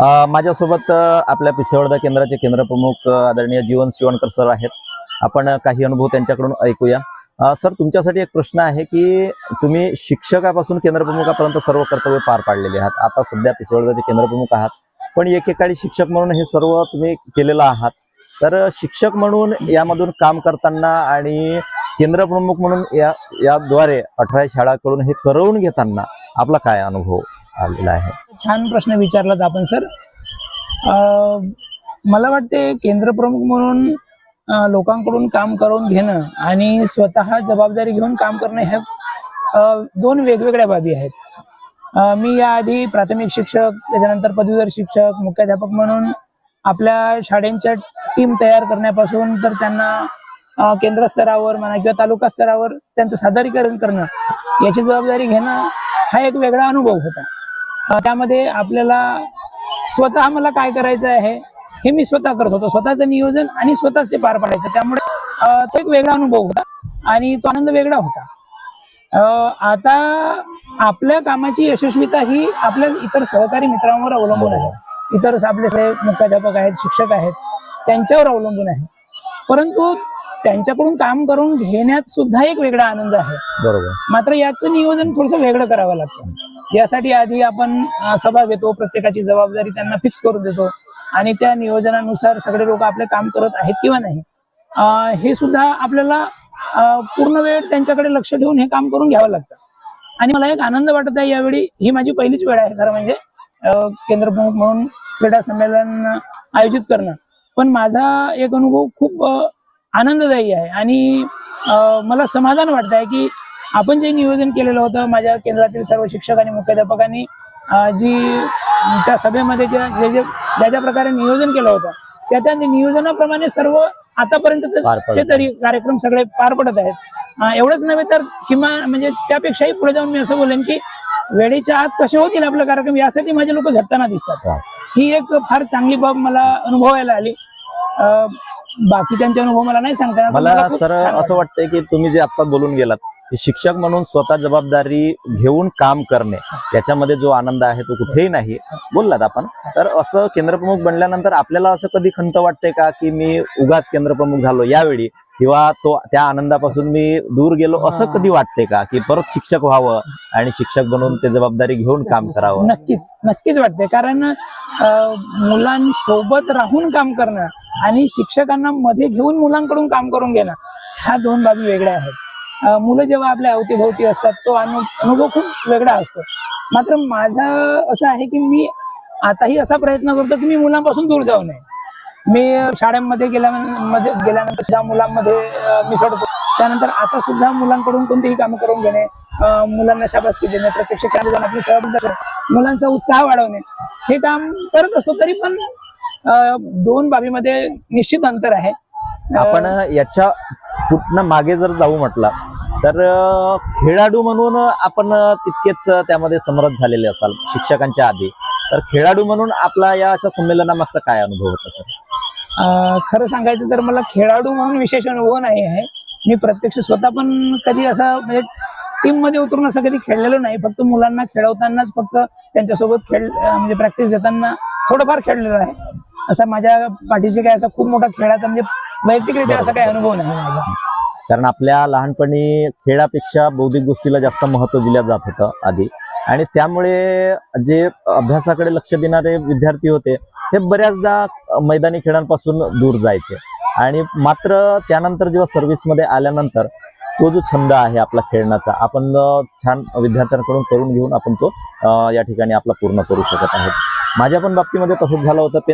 माझ्यासोबत आपल्या पिसेवर्धा केंद्राचे केंद्रप्रमुख आदरणीय जीवन शिवणकर सर आहेत. आपण काही अनुभव त्यांच्याकडून ऐकूया. सर तुमच्यासाठी एक प्रश्न आहे की तुम्ही शिक्षकापासून केंद्रप्रमुखापर्यंत सर्व कर्तव्य पार पाडलेले आहात. आता सध्या पिसेवर्धाचे केंद्रप्रमुख आहात. पण एकेकाळी शिक्षक म्हणून हे सर्व तुम्ही केलेलं आहात. तर शिक्षक म्हणून यामधून काम करताना आणि केंद्रप्रमुख म्हणून या याद्वारे अठरा शाळाकडून हे करवून घेताना आपला काय अनुभव? आलेला आहे. छान प्रश्न विचारलात आपण सर. मला वाटते केंद्रप्रमुख म्हणून लोकांकडून काम करून घेणं आणि स्वतः जबाबदारी घेऊन काम करणं ह्या दोन वेगवेगळ्या बाबी आहेत. मी याआधी प्राथमिक शिक्षक त्याच्यानंतर पदवीधर शिक्षक मुख्याध्यापक म्हणून आपल्या शाळेंच्या टीम तयार करण्यापासून तर त्यांना केंद्र स्तरावर म्हणा किंवा तालुका स्तरावर त्यांचं सादरीकरण करणं याची जबाबदारी घेणं हा एक वेगळा अनुभव होता. त्यामध्ये आपल्याला स्वतः मला काय करायचं आहे हे मी स्वतः करत होतो. स्वतःचं नियोजन आणि स्वतःच ते पार पाडायचं. त्यामुळे तो एक वेगळा अनुभव होता आणि तो आनंद वेगळा होता. आता आपल्या कामाची यशस्वीता ही आपल्या इतर सहकारी मित्रांवर अवलंबून आहे. इतर आपले सगळे मुख्याध्यापक आहेत शिक्षक आहेत त्यांच्यावर अवलंबून आहे. परंतु त्यांच्याकडून काम करून घेण्यात सुद्धा एक वेगळा आनंद आहे. बरोबर. मात्र याचं नियोजन थोडंसं वेगळं करावं लागतं. यासाठी आधी आपण सभा घेतो प्रत्येकाची जबाबदारी त्यांना फिक्स करून देतो. आणि त्या नियोजनानुसार सगळे लोक आपले काम करत आहेत किंवा नाही. हे सुद्धा आपल्याला पूर्ण वेळ त्यांच्याकडे लक्ष ठेवून हे काम करून घ्यावं लागतं. आणि मला एक आनंद वाटत आहे यावेळी ही माझी पहिलीच वेळ आहे खरं म्हणजे केंद्र प्रमुख म्हणून क्रीडा संमेलन आयोजित करणं. पण माझा एक अनुभव खूप आनंददायी आहे. आणि मला समाधान वाटत आहे की आपण जे नियोजन केलेलं होतं माझ्या केंद्रातील सर्व शिक्षक आणि मुख्याध्यापकांनी जी त्या सभेमध्ये ज्या जे जे ज्या ज्या प्रकारे नियोजन केलं होतं त्या त्या नियोजनाप्रमाणे सर्व आतापर्यंत पार चे पडत तरी कार्यक्रम सगळे पार पडत आहेत एवढंच नव्हे तर किमान म्हणजे त्यापेक्षाही पुढे जाऊन मी असं बोलेन की वेळेच्या आत कसे होतील आपले कार्यक्रम यासाठी माझे लोक झटताना दिसतात. ही एक फार चांगली बाब मला अनुभवायला आली बाकीच्यांचे अनुभव मला नाही सांगता मला सर असं. वाटतंय की तुम्ही जे आता बोलून गेलात शिक्षक म्हणून स्वतः जबाबदारी घेऊन काम करणे याच्यामध्ये जो आनंद आहे तो कुठेही नाही. बोललात आपण. तर असं केंद्रप्रमुख बनल्यानंतर आपल्याला असं कधी खंत वाटते का की मी उगाच केंद्रप्रमुख झालो यावेळी? किंवा तो त्या आनंदापासून मी दूर गेलो असं कधी वाटते का की परत शिक्षक व्हावं आणि शिक्षक बनून ते जबाबदारी घेऊन काम करावं? नक्कीच नक्कीच वाटते कारण मुलांसोबत राहून काम करणं आणि शिक्षकांना मध्ये घेऊन मुलांकडून काम करून घेणं ह्या दोन बाबी वेगळ्या आहेत. मुलं जेव्हा आपल्या अवतीभोवती असतात तो अनु अनुभव खूप वेगळा असतो. मात्र माझं असं आहे की मी आताही असा प्रयत्न करतो की मी मुलांपासून दूर जाऊ नये. मी शाळेमध्ये गेल्यामध्ये गेल्यानंतर सुद्धा मुलांमध्ये मिसळतो त्यानंतर आता सुद्धा मुलांकडून कोणतेही काम करून घेणे मुलांना शाबासकी देणे प्रत्यक्ष खेळायला जाऊन आपली सहभागी मुलांचा उत्साह वाढवणे हे काम करत असतो तरी पण दोन बाबीमध्ये निश्चित अंतर आहे. आपण याच्या कुठनं मागे जर जाऊ म्हटलं तर खेळाडू म्हणून आपण तितकेच त्यामध्ये समरथ झालेले असाल शिक्षकांच्या आधी. तर खेळाडू म्हणून आपला या अशा संमेलनामागचा काय अनुभव होता सर? खरं सांगायचं तर मला खेळाडू म्हणून विशेष अनुभव नाही आहे. मी प्रत्यक्ष स्वतः पण कधी असं म्हणजे टीममध्ये उतरून असं कधी खेळलेलो नाही. फक्त मुलांना खेळवतानाच फक्त त्यांच्यासोबत खेळ म्हणजे प्रॅक्टिस देताना थोडंफार खेळलेलो आहे. असा माझ्या पाठीशी काय असा खूप मोठा खेळाचा म्हणजे वैयक्तिकरित्या असा काही अनुभव नाही माझा. कारण आपल्या लहानपणी खेळापेक्षा बौद्धिक गोष्टीला जास्त महत्त्व दिलं जात होतं आधी. आणि त्यामुळे जे अभ्यासाकडे लक्ष देणारे विद्यार्थी होते हे बऱ्याचदा मैदानी खेळांपासून दूर जायचे. आणि मात्र त्यानंतर जेव्हा सर्व्हिसमध्ये आल्यानंतर तो जो छंद आहे आपला खेळण्याचा आपण छान विद्यार्थ्यांकडून करून घेऊन आपण तो या ठिकाणी आपला पूर्ण करू शकत आहोत. माझ्या पण बाबतीमध्ये तसंच झालं होतं ते